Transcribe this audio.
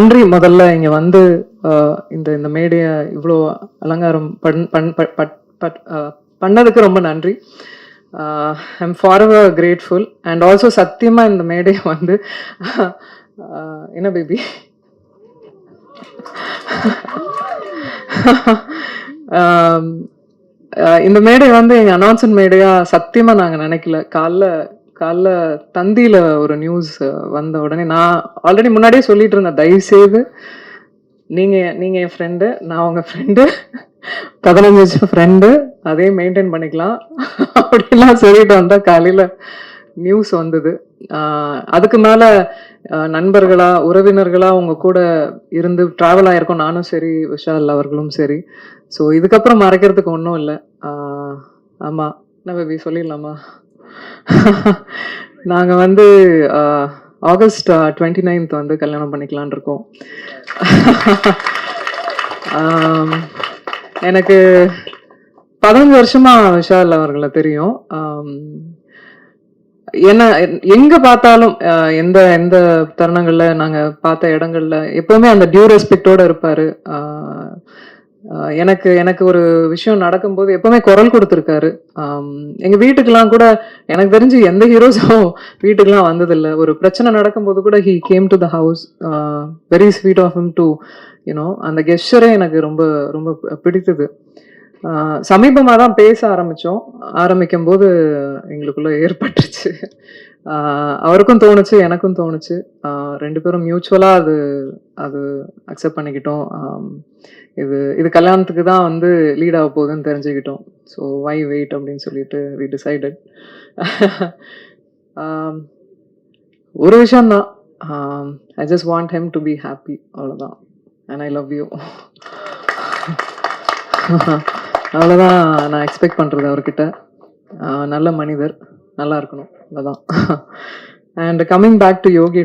நன்றி முதல்ல இங்க வந்து இந்த இந்த மேடையை இவ்வளோ அலங்காரம் பண் பண் பட்- பட்- பண்ணதுக்கு ரொம்ப நன்றி. I'm forever grateful and also சத்தியமா இந்த மேடையை வந்து என்ன பேபி இந்த மேடை வந்து எங்கள் அனௌன்ஸ்மெண்ட் மேடையாக சத்தியமாக நாங்கள் நினைக்கல. காலைல காலைல தந்தியில ஒரு நியூஸ் வந்த உடனே நான் ஆல்ரெடி முன்னாடியே சொல்லிட்டு இருந்தேன் தயவு செய்து நீங்க நீங்க என் ஃப்ரெண்டு நான் உங்க ஃப்ரெண்டு பதினஞ்சு வருஷம் ஃப்ரெண்டு அதே மெயின்டைன் பண்ணிக்கலாம். அப்படிலாம் சொல்லிட்டு வந்தா காலையில நியூஸ் வந்தது. அதுக்கு மேல நண்பர்களா உறவினர்களா உங்க கூட இருந்து டிராவல் ஆயிருக்கோம். நானும் சரி விஷால் அவர்களும் சரி. ஸோ இதுக்கப்புறம் மறைக்கிறதுக்கு ஒன்றும் இல்லை. ஆமா என்ன பேபி சொல்லிடலாமா? நாங்கள் வந்து ஆகஸ்ட் டுவெண்ட்டி நைன்த் வந்து கல்யாணம் பண்ணிக்கலாம்னு இருக்கோம். எனக்கு பதினஞ்சு வருஷமா விஷால் அவர்களை தெரியும். என்ன எங்க பார்த்தாலும் எந்த எந்த தருணங்கள்ல நாங்க பார்த்த இடங்கள்ல எப்பவுமே அந்த டியூ ரெஸ்பெக்டோட இருப்பாரு. எனக்கு எனக்கு ஒரு விஷயம் நடக்கும்போது எப்பவுமே குரல் கொடுத்துருக்காரு. எங்க வீட்டுக்கெல்லாம் கூட எனக்கு தெரிஞ்சு எந்த ஹீரோஸும் வீட்டுக்கெல்லாம் வந்ததில்லை. ஒரு பிரச்சனை நடக்கும்போது கூட he came to the house very sweet of him to you know அந்த கெஸ்டரே எனக்கு ரொம்ப ரொம்ப பிடித்தது. சமீபமாக தான் பேச ஆரம்பித்தோம் ஆரம்பிக்கும் போது எங்களுக்குள்ள ஏற்பட்டுருச்சு. அவருக்கும் தோணுச்சு எனக்கும் தோணுச்சு. ரெண்டு பேரும் மியூச்சுவலாக அது அது அக்செப்ட் பண்ணிக்கிட்டோம். இது இது கல்யாணத்துக்கு தான் வந்து லீட் ஆக போகுதுன்னு தெரிஞ்சுக்கிட்டோம். ஸோ வை வெயிட் அப்படின்னு சொல்லிட்டு வி டிசைடட் ஒரு விஷயம்தான். I just want him to be happy அவ்வளோதான் அண்ட் ஐ லவ் யூ அவ்வளோதான் நான் எக்ஸ்பெக்ட் பண்ணுறது அவர்கிட்ட. நல்ல மனிதர் நல்லா இருக்கணும். அவ்வளோதான் and coming back to Yogi